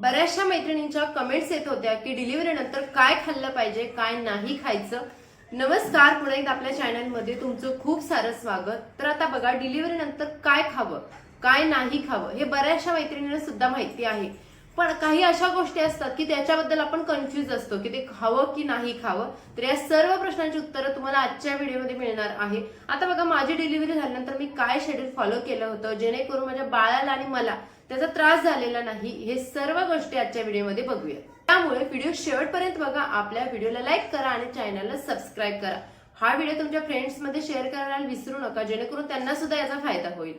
बऱ्याचशा मैत्रिणींच्या कमेंट्स येत होत्या की डिलिव्हरी नंतर काय खाल्लं पाहिजे काय नाही खायचं. नमस्कार पुन्हा एकदा आपल्या चॅनलमध्ये तुमचं खूप सारं स्वागत. तर आता बघा डिलिव्हरी नंतर काय खावं काय नाही खावं हे बऱ्याचशा मैत्रिणींना सुद्धा माहिती आहे. पण काही अशा गोष्टी असतात की त्याच्याबद्दल आपण कन्फ्युज असतो की ते खावं की नाही खावं. तर या सर्व प्रश्नांची उत्तरं तुम्हाला आजच्या व्हिडिओमध्ये मिळणार आहे. आता बघा माझी डिलिव्हरी झाल्यानंतर मी काय शेड्यूल फॉलो केलं होतं जेणेकरून माझ्या बाळाला आणि मला त्याचा त्रास झालेला नाही हे सर्व गोष्टी आजच्या व्हिडिओमध्ये बघूया. त्यामुळे व्हिडिओ शेवटपर्यंत बघा आपल्या व्हिडिओला लाईक करा आणि चॅनलला सबस्क्राईब करा. हा व्हिडिओ तुमच्या फ्रेंड्समध्ये शेअर करायला विसरू नका जेणेकरून त्यांना सुद्धा याचा फायदा होईल.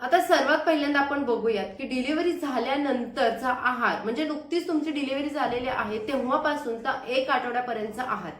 आता सर्वात पहिल्यांदा आपण बघूयात की डिलिव्हरी झाल्यानंतरचा आहार म्हणजे नुकतीच तुमची डिलिव्हरी झालेली आहे तेव्हापासून तर एक आठवड्यापर्यंतचा आहार.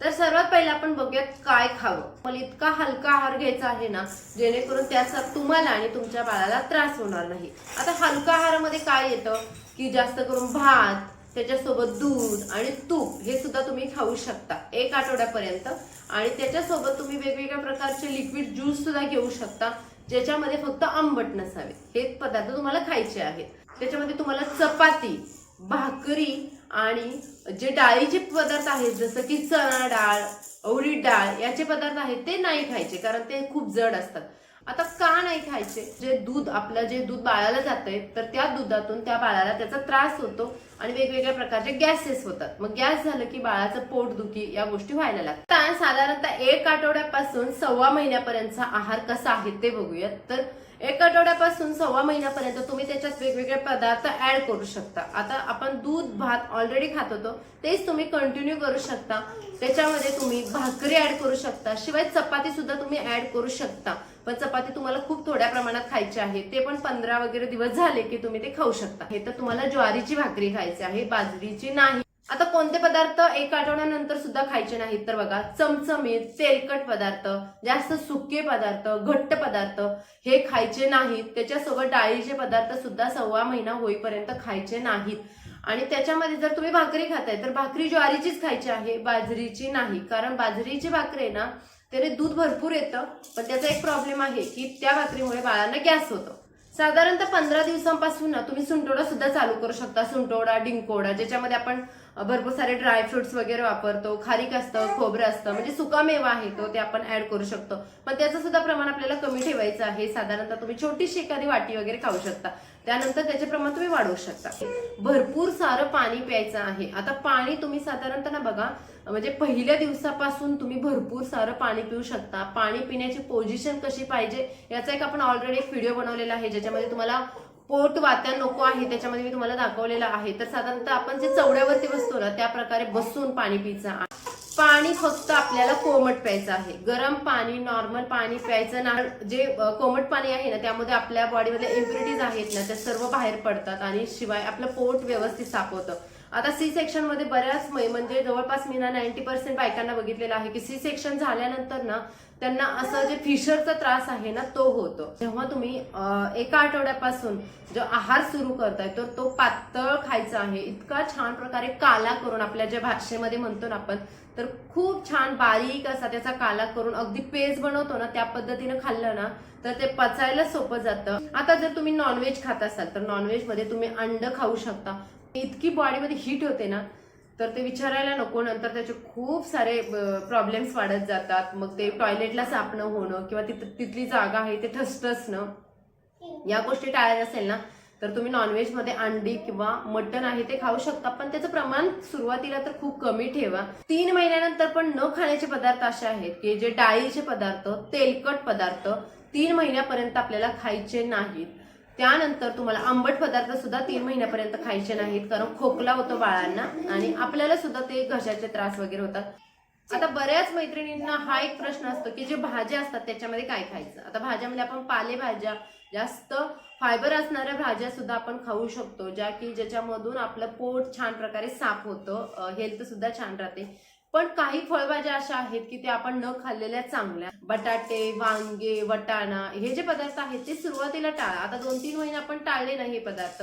तर सर्वात पहिला आपण बघूयात काय खावं. मला इतका हलका आहार घ्यायचा आहे ना जेणेकरून त्याचा तुम्हाला आणि तुमच्या बाळाला त्रास होणार नाही. आता हलका आहारामध्ये काय येतं? की जास्त करून भात त्याच्यासोबत दूध आणि तूप हे सुद्धा तुम्ही खाऊ शकता एक आठवड्यापर्यंत. आणि त्याच्यासोबत तुम्ही वेगवेगळ्या प्रकारचे लिक्विड ज्यूस सुद्धा घेऊ शकता. ज्याच्यामध्ये फक्त आंबट नसावे. हे पदार्थ तुम्हाला खायचे आहेत. त्याच्यामध्ये तुम्हाला चपाती भाकरी आणि जे डाळीचे पदार्थ आहेत जसं की चणा डाळ उडीद डाळ याचे पदार्थ आहेत ते नाही खायचे कारण ते खूप जड असतात. आता का नाही खायचे? जे दूध आपलं जे दूध बाळाला जातंय तर त्या दुधातून त्या बाळाला त्याचा त्रास होतो आणि वेगवेगळ्या प्रकारचे गॅसेस होतात. मग गॅस झालं की बाळाचं पोटदुखी या गोष्टी व्हायला लागतात. साधारणतः एक आठवड्यापासून सव्वा महिन्यापर्यंतचा आहार कसा आहे ते बघूयात. तर एक आठवड्यापासून सव्वा महिन्यापर्यंत तुम्ही त्याच्यात वेगवेगळे पदार्थ ऍड करू शकता. आता आपण दूध भात ऑलरेडी खात होतो. तेच तुम्ही कंटिन्यू करू शकता. त्याच्यामध्ये तुम्ही भाकरी ऍड करू शकता. शिवाय चपाती सुद्धा तुम्ही ऍड करू शकता. पण चपाती तुम्हाला खूप थोड्या प्रमाणात खायची आहे. ते पण पंधरा वगैरे दिवस झाले की तुम्ही ते खाऊ शकता. हे तर तुम्हाला ज्वारीची भाकरी खायची आहे बाजरीची नाही. आता कोणते पदार्थ एक आठवड्यानंतर सुद्धा खायचे नाहीत तर बघा चमचमीत तेलकट पदार्थ जास्त सुके पदार्थ घट्ट पदार्थ हे खायचे नाहीत. त्याच्यासोबत डाळीचे पदार्थ सुद्धा सव्वा महिना होईपर्यंत खायचे नाहीत. आणि त्याच्यामध्ये जर तुम्ही भाकरी खाताय तर भाकरी ज्वारीचीच खायची आहे बाजरीची नाही. कारण बाजरीची भाकरी आहे ना त्याने दूध भरपूर येतं. पण त्याचा एक प्रॉब्लेम आहे की त्या भाकरीमुळे बाळांना गॅस होतो. साधारणतः पंधरा दिवसांपासून ना तुम्ही सुंटोडा सुद्धा चालू करू शकता. सुंटोडा डिंकोडा ज्याच्यामध्ये आपण भरपूर सारे ड्रायफ्रुट्स वगैरे वापरतो. खारीक असतं खोबरं असतं. म्हणजे सुका मेवा आहे तो ते आपण ऍड करू शकतो. पण त्याचं सुद्धा प्रमाण आपल्याला कमी ठेवायचं आहे. साधारणतः तुम्ही छोटीशी एखादी वाटी वगैरे खाऊ शकता. त्यानंतर त्याचे प्रमाण तुम्ही वाढवू शकता. भरपूर सारं पाणी प्यायचं आहे. आता पाणी तुम्ही साधारणतः ना बघा म्हणजे पहिल्या दिवसापासून तुम्ही भरपूर सारं पाणी पिऊ शकता. पाणी पिण्याची पोझिशन कशी पाहिजे याचा एक आपण ऑलरेडी एक व्हिडिओ बनवलेला आहे ज्याच्यामध्ये तुम्हाला पोट वात्या नको आहे त्याच्यामध्ये मी तुम्हाला दाखवलेलं आहे. तर साधारणतः आपण जे चवड्यावरती बसतो ना त्या प्रकारे बसून पाणी प्यायचं पाणी फक्त आपल्याला कोमट प्यायचं आहे. गरम पाणी नॉर्मल पाणी प्यायचं ना जे कोमट पाणी आहे ना त्यामध्ये आपल्या बॉडीमध्ये इम्प्युरिटीज आहेत ना त्या सर्व बाहेर पडतात आणि शिवाय आपलं पोट व्यवस्थित साफ होतं. आता सी सेक्शनमध्ये बऱ्याच मै- म्हणजे जवळपास मी ना नाईन्टी पर्सेंट बायकांना बघितलेलं आहे की सी सेक्शन झाल्यानंतर ना त्यांना असं जे फिशरचा त्रास आहे ना तो होतो. जेव्हा तुम्ही एका आठवड्यापासून जो आहार सुरू करताय तर तो पातळ खायचा आहे. इतका छान प्रकारे काला करून आपल्या ज्या भाषेमध्ये म्हणतो ना आपण तर खूप छान बारीक असा त्याचा काला करून अगदी पेज बनवतो ना त्या पद्धतीनं खाल्लं ना तर ते पचायला सोपं जातं. आता जर तुम्ही नॉनव्हेज खात असाल तर नॉनव्हेजमध्ये तुम्ही अंड खाऊ शकता. इतकी बॉडीमध्ये हीट होते ना तर ते विचारायला नको. नंतर त्याचे खूप सारे प्रॉब्लेम्स वाढत जातात. मग ते टॉयलेटला सापणं होणं किंवा तिथली जागा आहे ते ठसठसणं. या गोष्टी टाळायच्या असेल ना तर तुम्ही नॉनव्हेजमध्ये अंडी किंवा मटन आहे ते खाऊ शकता. पण त्याचं प्रमाण सुरुवातीला तर खूप कमी ठेवा. तीन महिन्यानंतर पण न खाण्याचे पदार्थ असे आहेत की जे डाळीचे पदार्थ तेलकट पदार्थ तीन महिन्यापर्यंत आपल्याला खायचे नाहीत. त्यानंतर तुम्हाला आंबट पदार्थ सुद्धा तीन महिन्यापर्यंत खायचे नाहीत कारण खोकला होतो बाळांना आणि आपल्याला सुद्धा ते घशाचे त्रास वगैरे होतात. आता बऱ्याच मैत्रिणींना हा एक प्रश्न असतो की जे भाज्या असतात त्याच्यामध्ये काय खायचं? आता भाज्यामध्ये आपण पालेभाज्या जास्त फायबर असणाऱ्या भाज्या सुद्धा आपण खाऊ शकतो ज्या की ज्याच्यामधून आपलं पोट छान प्रकारे साफ होतं हेल्थ सुद्धा छान राहते. पण काही फळभाज्या अशा आहेत की ते आपण न खाल्लेल्या चांगल्या. बटाटे वांगे वटाणा हे जे पदार्थ आहेत ते सुरुवातीला टाळा. आता दोन तीन महिने आपण टाळले नाही हे पदार्थ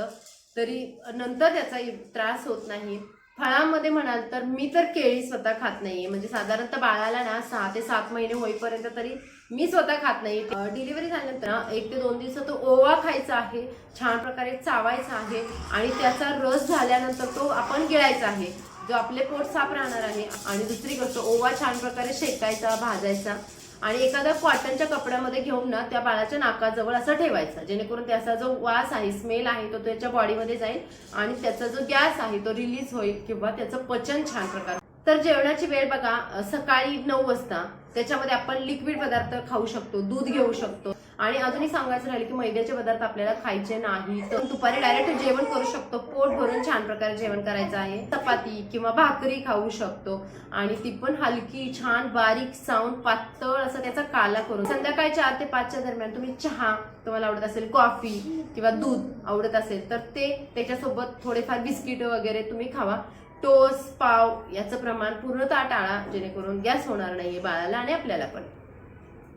तरी नंतर त्याचा त्रास होत नाही. फळांमध्ये म्हणाल तर मी तर केळी स्वतः खात नाहीये. म्हणजे साधारणतः बाळाला ना सहा ते सात महिने होईपर्यंत तरी मी स्वतः खात नाही. डिलिव्हरी झाल्यानंतर ना, एक ते दोन दिवसात तो ओवा खायचा आहे छान प्रकारे चावायचा आहे आणि त्याचा रस झाल्यानंतर तो आपण गिळायचा आहे. जो आपले पोट साफ राहणार आहे आणि दुसरी गोष्ट ओवा छान प्रकारे शेकायचा भाजायचा आणि एखाद्या कॉटनच्या कपड्यामध्ये घेऊन ना त्या बाळाच्या नाकाजवळ असं ठेवायचा जेणेकरून त्याचा जो वास आहे स्मेल आहे तो त्याच्या बॉडीमध्ये जाईल आणि त्याचा जो गॅस आहे तो रिलीज होईल किंवा त्याचं पचन छान प्रकारे. तर जेवणाची वेळ बघा सकाळी नऊ वाजता त्याच्यामध्ये आपण लिक्विड पदार्थ खाऊ शकतो दूध घेऊ शकतो. आणि अजूनही सांगायचं राहिलं की मैद्याचे पदार्थ आपल्याला खायचे नाही तर दुपारी डायरेक्ट जेवण करू शकतो. पोट भरून छान प्रकारे जेवण करायचं आहे. चपाती किंवा भाकरी खाऊ शकतो. आणि ती पण हलकी छान बारीक साऊन पातळ असं त्याचा काला करून. संध्याकाळी चार ते पाचच्या दरम्यान तुम्ही चहा तुम्हाला आवडत असेल कॉफी किंवा दूध आवडत असेल तर ते त्याच्यासोबत थोडेफार बिस्किट वगैरे तुम्ही खावा. टोस पाव याचं प्रमाण पूर्णतः टाळा जेणेकरून गॅस होणार नाहीये बाळाला आणि आपल्याला पण.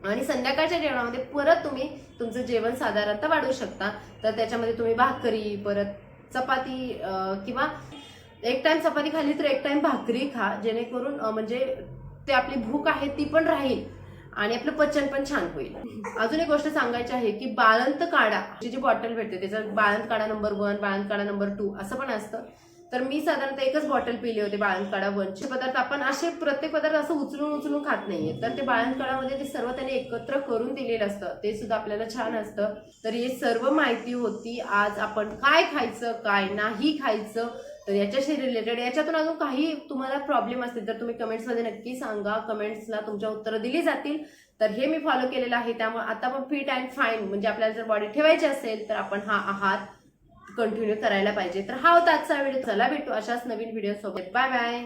आणि संध्याकाळच्या जेवणामध्ये परत तुम्ही तुमचं जेवण साधारणतः वाढवू शकता. तर त्याच्यामध्ये तुम्ही भाकरी परत चपाती किंवा एक टाइम चपाती खाली तर एक टाइम भाकरी खा. जेणेकरून म्हणजे ते आपली भूक आहे ती पण राहील आणि आपलं पचन पण छान होईल. अजून एक गोष्ट सांगायची आहे की बाळंत काढा जी जी बॉटल भेटते त्याचा बाळंत काढा नंबर वन बाळंत काढा नंबर टू असं पण असतं. तर मी साधारणतः एकच बॉटल पिली होती बाळणकाडा वनचे पदार्थ आपण असे प्रत्येक पदार्थ असं उचलून उचलून खात नाहीये. तर ते बाळंतकाळामध्ये ते सर्व त्यांनी एकत्र करून दिलेलं असतं. ते सुद्धा आपल्याला छान असतं. तर हे सर्व माहिती होती. आज आपण काय खायचं काय नाही खायचं तर याच्याशी रिलेटेड याच्यातून अजून काही तुम्हाला प्रॉब्लेम असतील तर तुम्ही कमेंट्समध्ये नक्की सांगा. कमेंट्सला तुमच्या उत्तरं दिली जातील. तर हे मी फॉलो केलेलं आहे. त्यामुळे आता पण फिट अँड फाईन म्हणजे आपल्याला जर बॉडी ठेवायची असेल तर आपण हा आहार कंटिन्यू करायला पाहिजे. तर हा होता आजचा व्हिडिओ. चला भेटू अशाच नवीन व्हिडिओ सोबत. Bye bye